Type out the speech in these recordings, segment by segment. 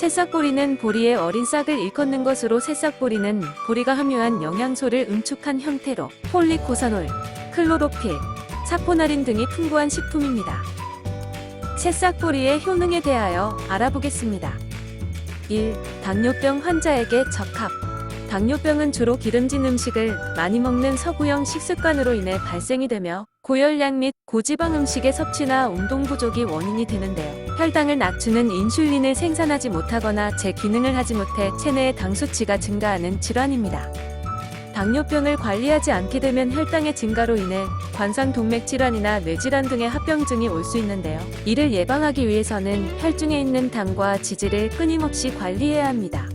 새싹보리는 보리의 어린 싹을 일컫는 것으로 새싹보리는 보리가 함유한 영양소를 응축한 형태로 폴리코사놀, 클로로필, 사포나린 등이 풍부한 식품입니다. 새싹보리의 효능에 대하여 알아보겠습니다. 1. 당뇨병 환자에게 적합. 당뇨병은 주로 기름진 음식을 많이 먹는 서구형 식습관으로 인해 발생이 되며 고열량 및 고지방 음식의 섭취나 운동 부족이 원인이 되는데요. 혈당을 낮추는 인슐린을 생산하지 못하거나 제 기능을 하지 못해 체내의 당 수치가 증가하는 질환입니다. 당뇨병을 관리하지 않게 되면 혈당의 증가로 인해 관상 동맥 질환이나 뇌질환 등의 합병증이 올 수 있는데요. 이를 예방하기 위해서는 혈중에 있는 당과 지질을 끊임없이 관리해야 합니다.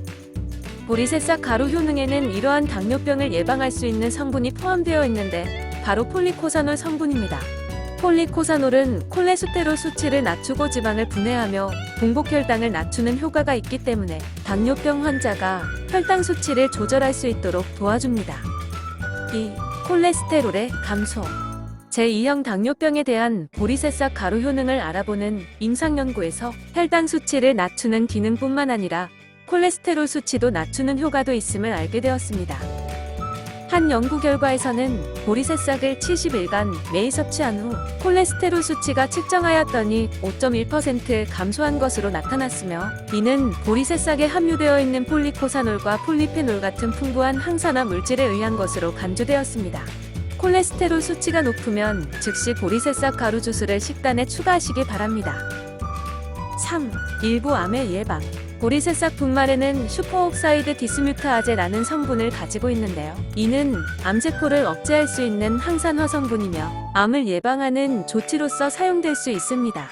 보리새싹 가루 효능에는 이러한 당뇨병을 예방할 수 있는 성분이 포함되어 있는데 바로 폴리코사놀 성분입니다. 폴리코사놀은 콜레스테롤 수치를 낮추고 지방을 분해하며 공복 혈당을 낮추는 효과가 있기 때문에 당뇨병 환자가 혈당 수치를 조절할 수 있도록 도와줍니다. 2. 콜레스테롤의 감소. 제2형 당뇨병에 대한 보리새싹 가루 효능을 알아보는 임상연구에서 혈당 수치를 낮추는 기능뿐만 아니라 콜레스테롤 수치도 낮추는 효과도 있음을 알게 되었습니다. 한 연구 결과에서는 보리새 싹을 70일간 매일 섭취한 후 콜레스테롤 수치가 측정하였더니 5.1% 감소한 것으로 나타났으며 이는 보리새 싹에 함유되어 있는 폴리코사놀과 폴리페놀 같은 풍부한 항산화 물질에 의한 것으로 간주되었습니다. 콜레스테롤 수치가 높으면 즉시 보리새 싹 가루 주스를 식단에 추가하시기 바랍니다. 3. 일부 암의 예방. 보리새싹 분말에는 슈퍼옥사이드 디스뮤타아제라는 성분을 가지고 있는데요. 이는 암세포를 억제할 수 있는 항산화 성분이며 암을 예방하는 조치로서 사용될 수 있습니다.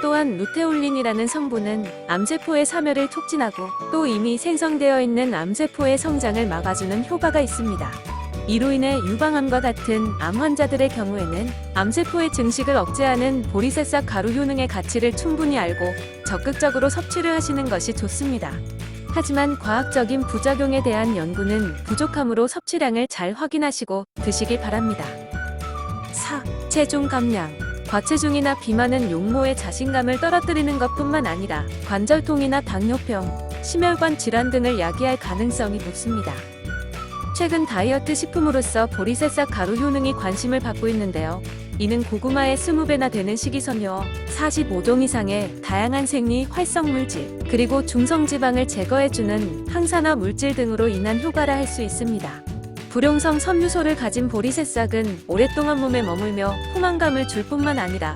또한 루테올린이라는 성분은 암세포의 사멸을 촉진하고 또 이미 생성되어 있는 암세포의 성장을 막아주는 효과가 있습니다. 이로 인해 유방암과 같은 암 환자들의 경우에는 암세포의 증식을 억제하는 보리새싹 가루 효능의 가치를 충분히 알고 적극적으로 섭취를 하시는 것이 좋습니다. 하지만 과학적인 부작용에 대한 연구는 부족하므로 섭취량을 잘 확인하시고 드시기 바랍니다. 4. 체중 감량. 과체중이나 비만은 용모의 자신감을 떨어뜨리는 것뿐만 아니라 관절통이나 당뇨병, 심혈관 질환 등을 야기할 가능성이 높습니다. 최근 다이어트 식품으로서 보리새싹 가루 효능이 관심을 받고 있는데요. 이는 고구마의 20배나 되는 식이섬유와 45종 이상의 다양한 생리 활성 물질, 그리고 중성 지방을 제거해주는 항산화 물질 등으로 인한 효과라 할 수 있습니다. 불용성 섬유소를 가진 보리새싹은 오랫동안 몸에 머물며 포만감을 줄 뿐만 아니라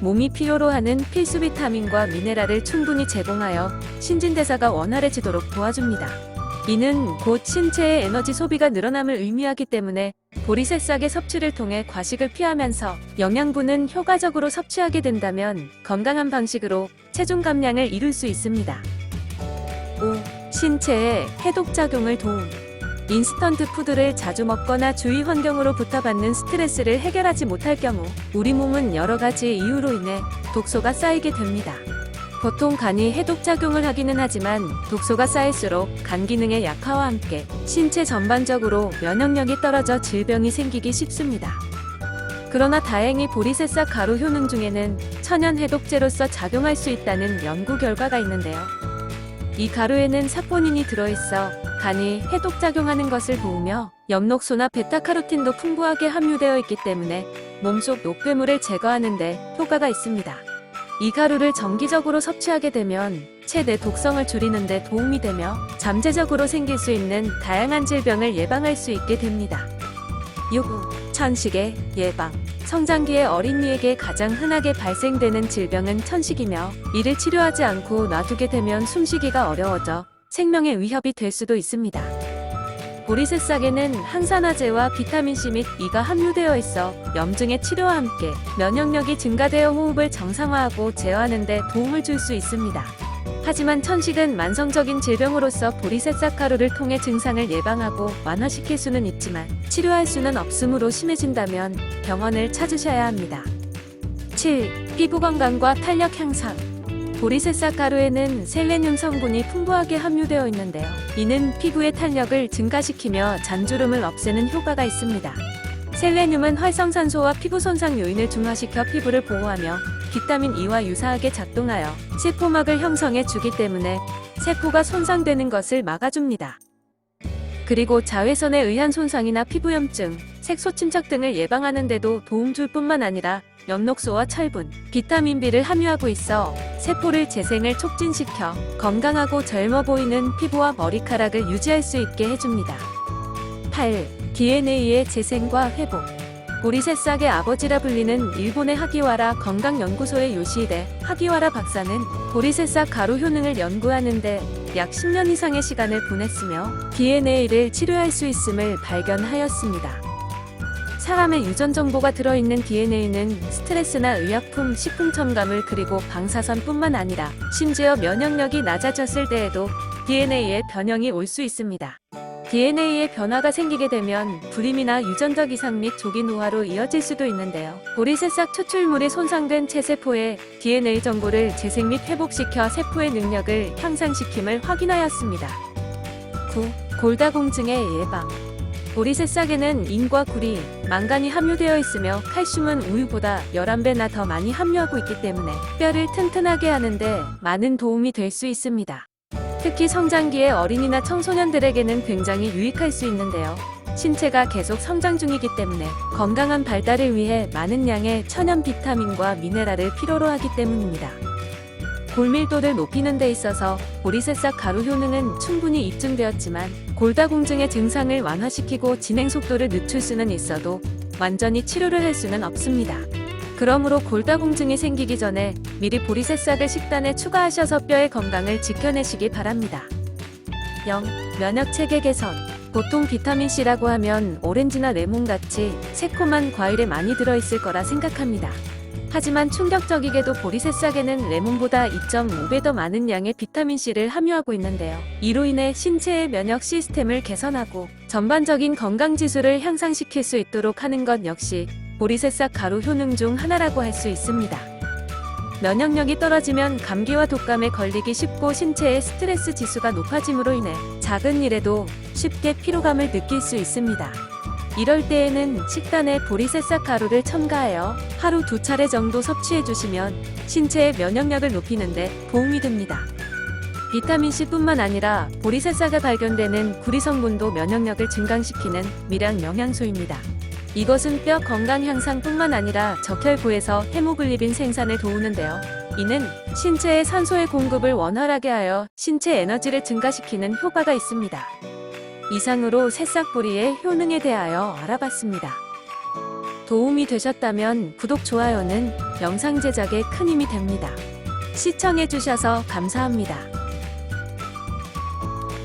몸이 필요로 하는 필수 비타민과 미네랄을 충분히 제공하여 신진대사가 원활해지도록 도와줍니다. 이는 곧 신체의 에너지 소비가 늘어남을 의미하기 때문에 보리새싹의 섭취를 통해 과식을 피하면서 영양분은 효과적으로 섭취하게 된다면 건강한 방식으로 체중 감량을 이룰 수 있습니다. 5. 신체에 해독작용을 도움. 인스턴트 푸드를 자주 먹거나 주위 환경으로부터 받는 스트레스를 해결하지 못할 경우 우리 몸은 여러 가지 이유로 인해 독소가 쌓이게 됩니다. 보통 간이 해독작용을 하기는 하지만 독소가 쌓일수록 간 기능의 약화와 함께 신체 전반적으로 면역력이 떨어져 질병이 생기기 쉽습니다. 그러나 다행히 보리새싹 가루 효능 중에는 천연 해독제로서 작용할 수 있다는 연구 결과가 있는데요. 이 가루에는 사포닌이 들어있어 간이 해독작용하는 것을 도우며 엽록소나 베타카로틴도 풍부하게 함유되어 있기 때문에 몸속 노폐물을 제거하는 데 효과가 있습니다. 이 가루를 정기적으로 섭취하게 되면 체내 독성을 줄이는 데 도움이 되며 잠재적으로 생길 수 있는 다양한 질병을 예방할 수 있게 됩니다. 6. 천식의 예방. 성장기의 어린이에게 가장 흔하게 발생되는 질병은 천식이며 이를 치료하지 않고 놔두게 되면 숨쉬기가 어려워져 생명의 위협이 될 수도 있습니다. 보리새싹에는 항산화제와 비타민C 및 E가 함유되어 있어 염증의 치료와 함께 면역력이 증가되어 호흡을 정상화하고 제어하는 데 도움을 줄 수 있습니다. 하지만 천식은 만성적인 질병으로서 보리새싹 가루를 통해 증상을 예방하고 완화시킬 수는 있지만 치료할 수는 없으므로 심해진다면 병원을 찾으셔야 합니다. 7. 피부 건강과 탄력 향상. 보리새싹 가루에는 셀레늄 성분이 풍부하게 함유되어 있는데요. 이는 피부의 탄력을 증가시키며 잔주름을 없애는 효과가 있습니다. 셀레늄은 활성산소와 피부 손상 요인을 중화시켜 피부를 보호하며 비타민 E와 유사하게 작동하여 세포막을 형성해 주기 때문에 세포가 손상되는 것을 막아줍니다. 그리고 자외선에 의한 손상이나 피부염증, 색소 침착 등을 예방하는 데도 도움 줄 뿐만 아니라 엽록소와 철분, 비타민 B를 함유하고 있어 세포를 재생을 촉진시켜 건강하고 젊어 보이는 피부와 머리카락을 유지할 수 있게 해줍니다. 8. DNA의 재생과 회복 보리새싹의 아버지라 불리는 일본의 하기와라 건강연구소의 요시히데 하기와라 박사는 보리 새싹 가루 효능을 연구하는데 약 10년 이상의 시간을 보냈으며 DNA를 치료할 수 있음을 발견하였습니다. 사람의 유전 정보가 들어있는 DNA는 스트레스나 의약품, 식품 첨가물 그리고 방사선뿐만 아니라 심지어 면역력이 낮아졌을 때에도 DNA에 변형이 올 수 있습니다. DNA에 변화가 생기게 되면 불임이나 유전적 이상 및 조기 노화로 이어질 수도 있는데요. 보리새싹 추출물이 손상된 체세포의 DNA 정보를 재생 및 회복시켜 세포의 능력을 향상시킴을 확인하였습니다. 9. 골다공증의 예방 보리 새싹에는 인과 구리, 망간이 함유되어 있으며 칼슘은 우유보다 11배나 더 많이 함유하고 있기 때문에 뼈를 튼튼하게 하는데 많은 도움이 될 수 있습니다. 특히 성장기의 어린이나 청소년들에게는 굉장히 유익할 수 있는데요. 신체가 계속 성장 중이기 때문에 건강한 발달을 위해 많은 양의 천연 비타민과 미네랄을 필요로 하기 때문입니다. 골밀도를 높이는 데 있어서 보리새싹 가루 효능은 충분히 입증되었지만 골다공증의 증상을 완화시키고 진행 속도를 늦출 수는 있어도 완전히 치료를 할 수는 없습니다. 그러므로 골다공증이 생기기 전에 미리 보리새싹을 식단에 추가하셔서 뼈의 건강을 지켜내시기 바랍니다. 0. 면역 체계 개선. 보통 비타민C라고 하면 오렌지나 레몬 같이 새콤한 과일에 많이 들어있을 거라 생각합니다. 하지만 충격적이게도 보리새싹에는 레몬보다 2.5배 더 많은 양의 비타민C를 함유하고 있는데요. 이로 인해 신체의 면역 시스템을 개선하고 전반적인 건강 지수를 향상시킬 수 있도록 하는 것 역시 보리새싹 가루 효능 중 하나라고 할 수 있습니다. 면역력이 떨어지면 감기와 독감에 걸리기 쉽고 신체의 스트레스 지수가 높아짐으로 인해 작은 일에도 쉽게 피로감을 느낄 수 있습니다. 이럴 때에는 식단에 보리새싹 가루를 첨가하여 하루 두 차례 정도 섭취해 주시면 신체의 면역력을 높이는데 도움이 됩니다. 비타민C뿐만 아니라 보리새싹에 발견되는 구리 성분도 면역력을 증강시키는 미량 영양소입니다. 이것은 뼈 건강 향상뿐만 아니라 적혈구에서 헤모글리빈 생산을 도우는데요. 이는 신체의 산소의 공급을 원활하게 하여 신체 에너지를 증가시키는 효과가 있습니다. 이상으로 새싹보리의 효능에 대하여 알아봤습니다. 도움이 되셨다면 구독, 좋아요는 영상 제작에 큰 힘이 됩니다. 시청해주셔서 감사합니다.